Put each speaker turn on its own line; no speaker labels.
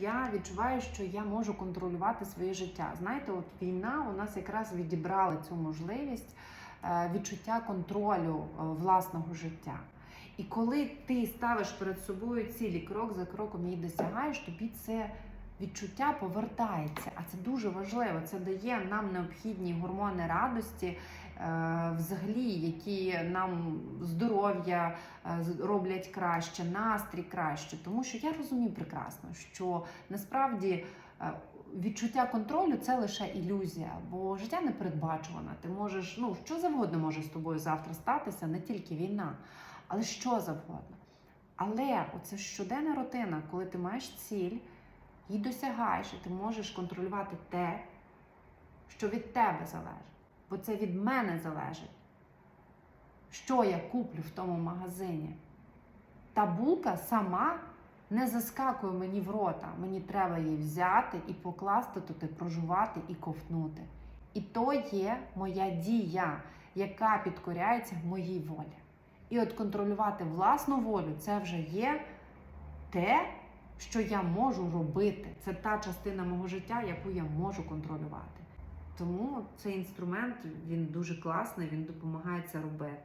Я відчуваю, що я можу контролювати своє життя. Знаєте, от війна у нас якраз відібрала цю можливість е, відчуття контролю е, власного життя. І коли ти ставиш перед собою цілі крок за кроком її досягаєш, тобі це відчуття повертається. А це дуже важливо. Це дає нам необхідні гормони радості, е, взагалі, які нам здоров'я е, роблять краще, настрій краще. Тому що я розумію прекрасно, що насправді. е, Відчуття контролю це лише ілюзія, бо життя не передбачуване. Ти можеш, ну що завгодно може з тобою завтра статися, не тільки війна, але що завгодно. Але оце щоденна рутина, коли ти маєш ціль, її досягаєш, і ти можеш контролювати те, що від тебе залежить. Бо це від мене залежить. Що я куплю в тому магазині? Та булка сама не заскакує мені в рота. Мені треба її взяти і покласти туди, прожувати і ковтнути. І то є моя дія, яка підкоряється моїй волі. І от контролювати власну волю це вже є те, що я можу робити. Це та частина мого життя, яку я можу контролювати. Тому цей інструмент він дуже класний, він допомагає це робити.